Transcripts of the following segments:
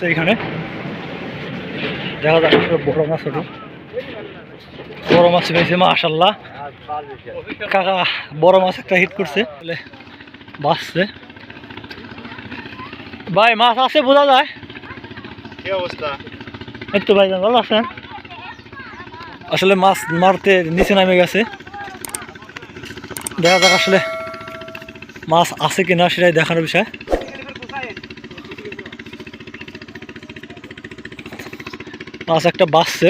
করছে এখানে দেখা যাক বড় মাছ ওটা বড় মাছ পেয়েছে মাশাল্লাহ কাকা বড় মাছ একটা হিট করছে। বাঁচছে। ভাই মাছ আছে বোঝা যায়। কি অবস্থা? এই তো ভাই ভালো আছেন? আসলে মাছ মারতে নিচে নামে গেছে। দেখা যাক আসলে মাছ আছে কিনা সেটাই দেখানোর বিষয়। মাছ একটা বাঁচছে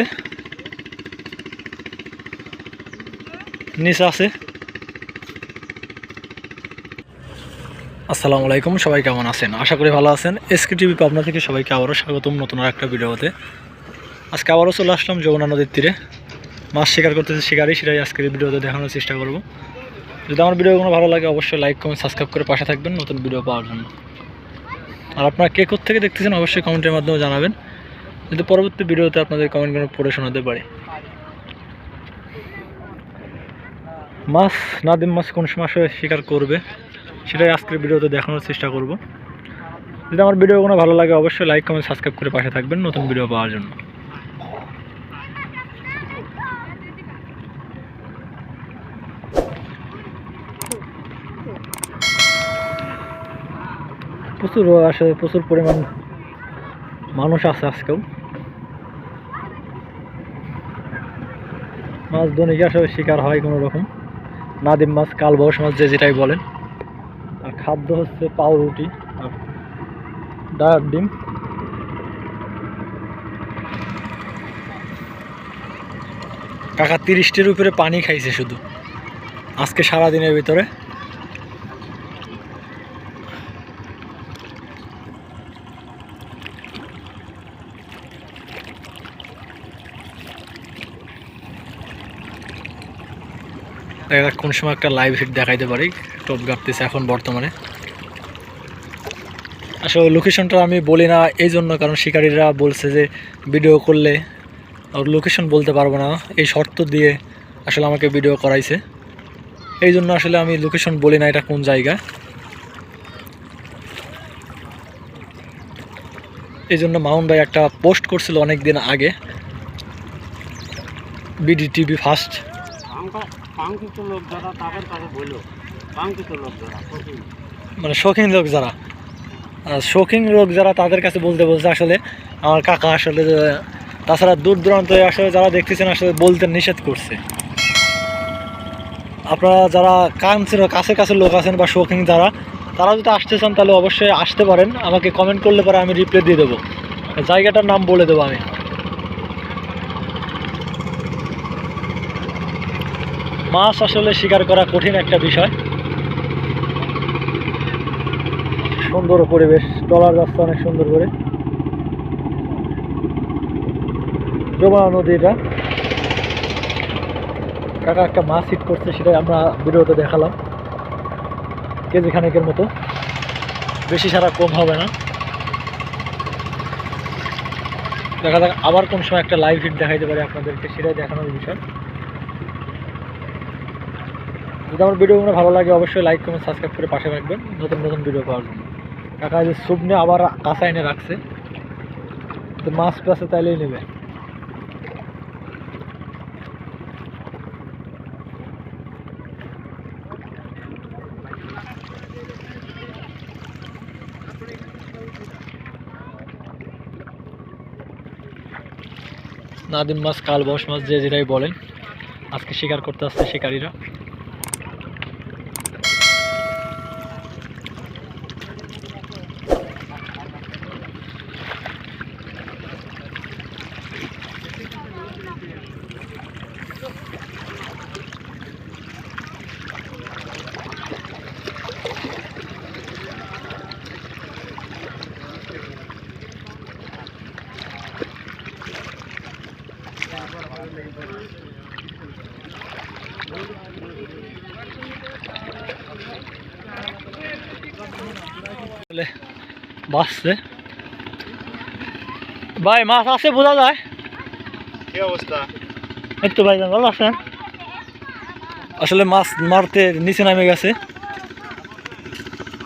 নিচে আছে। আসসালামু আলাইকুম, সবাই কেমন আছেন? আশা করি ভালো আছেন। এসকে টিভি পাবনা থেকে সবাইকে আবারও স্বাগতম নতুন আর একটা ভিডিওতে। আজকে আবারও চলে আসলাম যমুনা নদীর তীরে। মাছ শিকার করতেছে শিকারই সেটাই আজকের ভিডিওতে দেখানোর চেষ্টা করব। যদি আমার ভিডিওগুলো ভালো লাগে, অবশ্যই লাইক কমেন্ট সাবস্ক্রাইব করে পাশে থাকবেন নতুন ভিডিও পাওয়ার জন্য। আর আপনারা কে থেকে দেখতেছেন, অবশ্যই কমেন্টের মাধ্যমে জানাবেন। যদি পরবর্তী ভিডিওতে আপনাদের কমেন্টগুলো পড়ে শোনাতে পারি। মাছ, নাদিম মাছ কোন সময় শিকার করবে, সেটাই আজকের ভিডিওতে দেখানোর চেষ্টা করব। যদি আমার ভিডিওগুলো ভালো লাগে, অবশ্যই লাইক কমেন্ট সাবস্ক্রাইব করে পাশে থাকবেন নতুন ভিডিও পাওয়ার জন্য। প্রচুর আসলে প্রচুর পরিমাণ মানুষ আছে আজকেও। মাছ দনিকে আসলে শিকার হয় কোনো রকম নাদিম মাছ কালবাউস মাছ, যে যেটাই বলেন। আর খাদ্য হচ্ছে পাউরুটি আর ডায়ার ডিম। কাকা তিরিশটির উপরে পানি খাইছে শুধু। আজকে সারাদিনের ভিতরে দেখা কোন সময় একটা লাইভ হিট দেখাইতে পারি? টপ গাপতেছে এখন বর্তমানে। আসলে লোকেশনটা আমি বলি না এই জন্য কারণ শিকারীরা বলছে যে ভিডিও করলে আর লোকেশন বলতে পারব না। এই শর্ত দিয়ে আসলে আমাকে ভিডিও করাইছে। এই জন্য আসলে আমি লোকেশন বলি না এটা কোন জায়গা। এই জন্য মাউন্ট ভাই একটা পোস্ট করছিল অনেক দিন আগে বিডি টিভি ফার্স্ট লোক যারা, তাদের কাছে লোক যারা মানে শৌখিন লোক যারা। শৌখিন লোক যারা, তাদের কাছে বলতে বলছে আসলে, আমার কাকা আসলে, তাছাড়া দূর দূরান্ত আসলে যারা দেখতেছেন, আসলে বলতে নিষেধ করছে। আপনারা যারা কাছের কাছে কাছে লোক আছেন বা শৌখিন যারা, তারা যদি আসতে চান, তাহলে অবশ্যই আসতে পারেন। আমাকে কমেন্ট করলে পরে আমি রিপ্লাই দিয়ে দেবো। জায়গাটার নাম বলে দেবো আমি। মাছ আসলে শিকার করা কঠিন একটা বিষয়। সুন্দর পরিবেশ, টলার রাস্তা অনেক সুন্দর করে। যমুনা নদীটা কাকা একটা মাছ হিট করছে, সেটাই আমরা ভিডিওতে দেখালাম। কেজি খানেকের মতো। বেশি সারা কম হবে না। দেখা যাক আবার কোন সময় একটা লাইভ হিট দেখাইতে পারি আপনাদেরকে, সেটাই দেখানোর বিষয়। যদি আমার ভিডিওগুলো ভালো লাগে, অবশ্যই লাইক কমেন্ট সাবস্ক্রাইব করে পাশে রাখবেন নতুন নতুন ভিডিও পাওয়ার জন্য। কাকা যে স্যুপ নিয়ে আবার কাঁচা এনে রাখছে। তো মাছ পাশে তাইলেই নেবে। নাদিম মাছ কাল বস মাছ, যে যেটাই বলেন, আজকে শিকার করতে আসছে শিকারীরা। বাসছে ভাই মাছ আছে বোঝা যায়? কি অবস্থা? এই তো ভাই ভালো আছেন? আসলে মাছ মারতে নিচে নামে গেছে।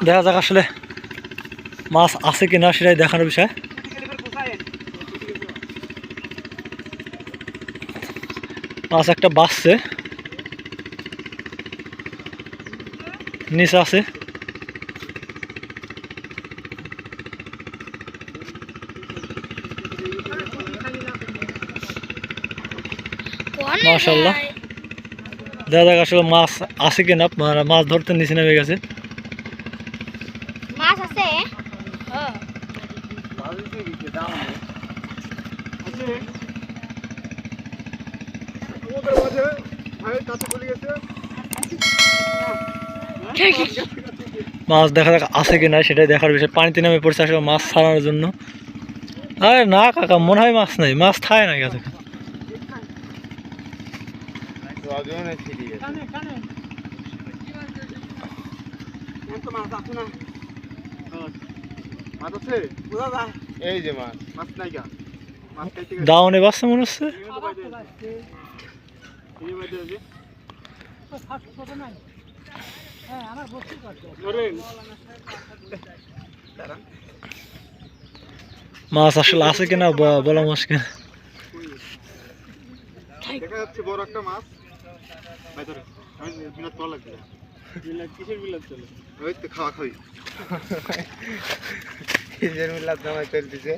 দেখা যাক আসলে মাছ আছে কিনা সেটাই দেখানোর বিষয়। মাছ একটা বাসছে নিচে আছে। মাশাআল্লাহ। দেখা যাক আসলে মাছ আছে কিনা মানে মাছ ধরতে নিচে নেমে গেছে। মাছ আছে। মাছ দেখা যাক আছে কিনা সেটাই দেখার বিষয়। পানিতে নামে পড়ছে আসলে মাছ ছাড়ানোর জন্য। আরে না কাকা মনে হয় মাছ নাই। মাছ খায় না গেছে এই যে মাছ। মাছ নাই গা মাছ দাওনে বাচ্চা মনে হচ্ছে? মাছ আসলে আছে কিনা বলা মুশকিল। দেখা যাচ্ছে বড় একটা মাছ। ভাই ধরে আমি বিলাত লাগবে বিলাত কিসের বিলাত চলে? ওই তো খাওয়া খাওয়ি কিসের চলে গেল কি রে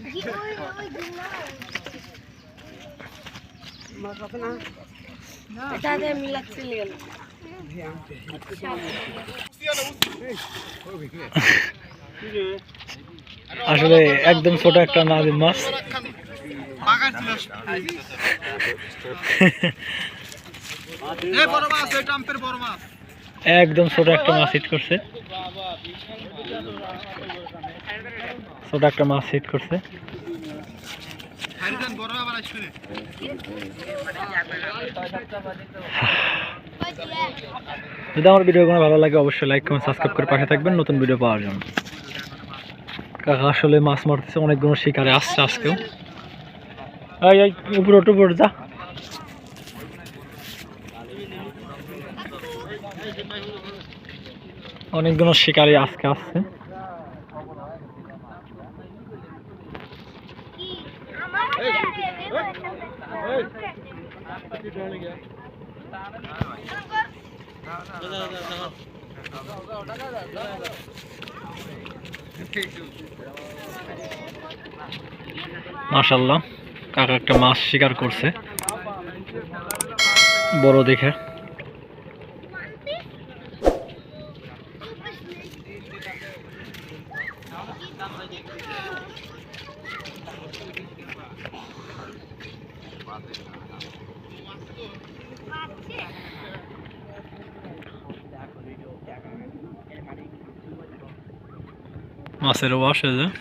আসলে একদম ছোট একটা নাদিন মাছ। বাগান চলে এই বড় মাছ এই টাম্পের বড় মাছ। একদম ছোট একটা মাছ হিট করছে। ছোট একটা মাছ হিট করছে। যদি আমার ভিডিও কোনো ভালো লাগে, অবশ্যই লাইক কমেন্ট সাবস্ক্রাইব করে পাশে থাকবেন। নতুন ভিডিও পাওয়ার জন্য। কাকা আসলে মাছ মারতেছে, অনেকগুলো শিকারে আসছে আজকেও। এই এই, উপর উপর যা। অনেকগুলো শিকারি আজকে আসছে। মাশাল্লাহ কাকা একটা মাছ শিকার করছে। বড় দেখে। Sırı başladı.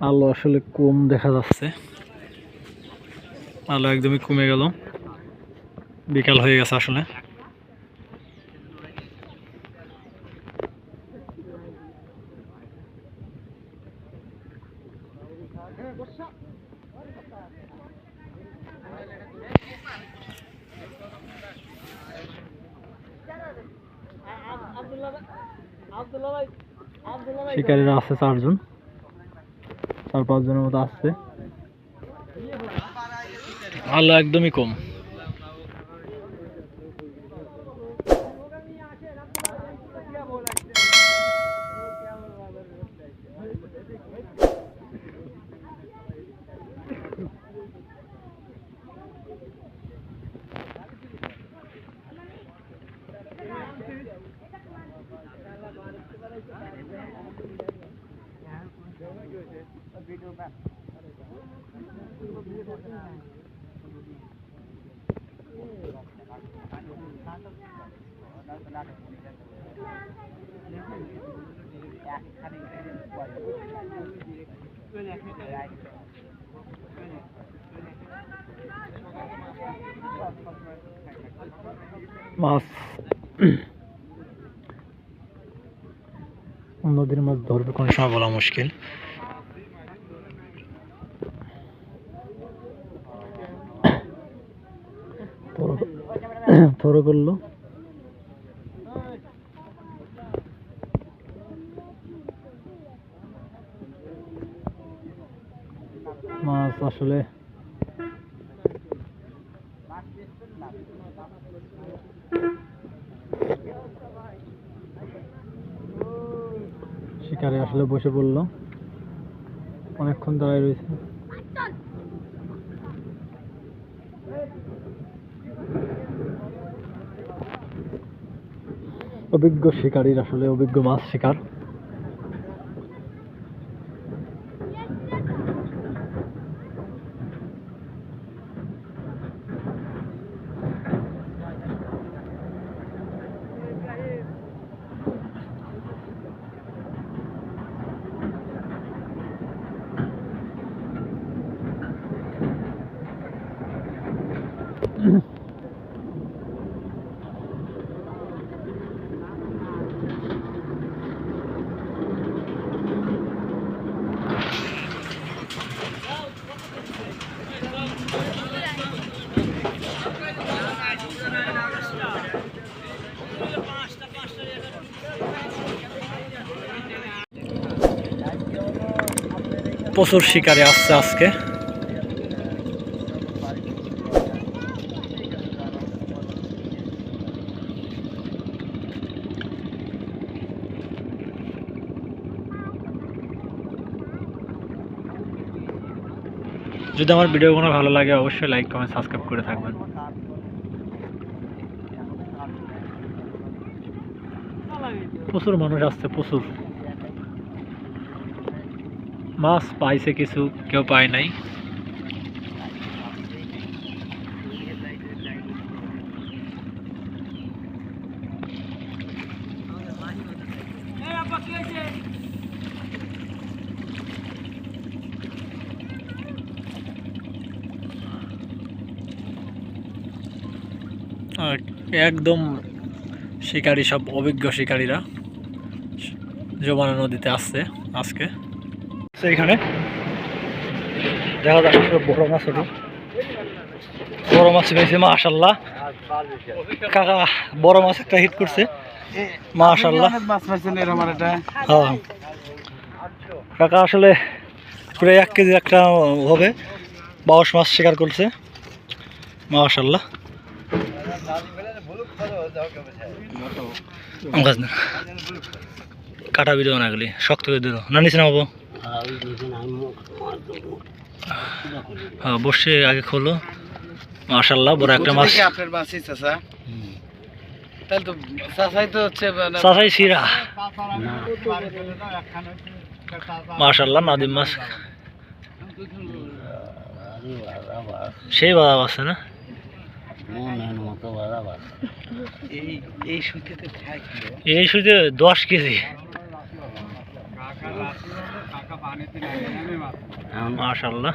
আলো আসলে কম দেখা যাচ্ছে। আলো একদমই কমে গেল। বিকাল হয়ে গেছে আসলে। শিকারীরা আছে চারজন। চার পাঁচজনের মতো আসছে। আলো একদমই কম। Mas. हम लोग दिन में दौड़ पे कौन सा बोला मुश्किल থরো করল। মাছ আসলে শিকারে আসলে বসে পড়ল। অনেকক্ষণ দাঁড়ায় রয়েছে। অভিজ্ঞ শিকারীর আসলে অভিজ্ঞ মাছ শিকার। প্রচুর শিকারে আসছে আজকে। যদি আমার ভিডিওগুলো ভালো লাগে, অবশ্যই লাইক কমেন্ট সাবস্ক্রাইব করে থাকবেন। প্রচুর মানুষ আসছে, প্রচুর। মাছ পাইছে কিছু, কেউ পায় নাই। একদম শিকারী সব অভিজ্ঞ শিকারীরা। যমুনা নদীতে আসছে আজকে। সেইখানে দেখা যাক বড় মাছ ওঠে বড় মাছ পেয়েছে মাশাল্লাহ। কাকা বড় মাছ একটা হিট করছে। মাশাল্লাহ। হ্যাঁ। কাকা আসলে প্রায় এক কেজি একটা হবে। বাউশ মাছ শিকার করছে। মাশাল্লাহ। কাটা ভিডিও না গেলি শক্ত করে দিল না নিচে নামাবো। হ্যাঁ বসে আগে খোলো। মাশাল্লাহ বড় একটা মাছ। আপনার মাছই চাচা? তাহলে তো চাচাই তো হচ্ছে মানে চাষাই শিরা। মাশাল্লাহ নাদিম মাছ। সেই বাবা আছে না? এই এই সুতিতে দশ কেজি। মাশাল্লাহ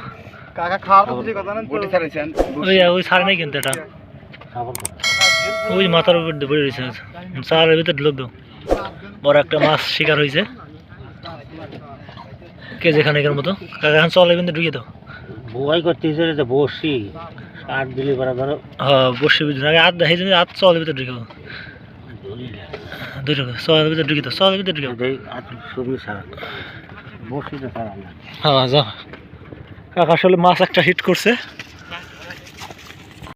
কাকা খাওয়ার বুঝি কথা না বটি ছাড়াইছেন ওই ওই ছাড়ে নাই কিন্তু এটা। ওই মাথার উপর পড়ে রয়েছে। চালের ভিতরে ঢুক দাও। বড় একটা মাছ শিকার হয়েছে। কেজি খানিকের মতো। কাকা এখন চলে কিন্তু ঢুকিয়ে দাও। বুয়াই করতে হিসেবে তো বসি আট দিলি করা ধরো। হ্যাঁ বসে ভিতরে আগে হাত দেখে যদি হাত চলের ভিতরে ঢুকে দাও। দুটো চলের ভিতরে ঢুকে দাও চলের ভিতরে ঢুকে দাও। হ্যাঁ যা কাকা আসলে মাছ একটা হিট করছে।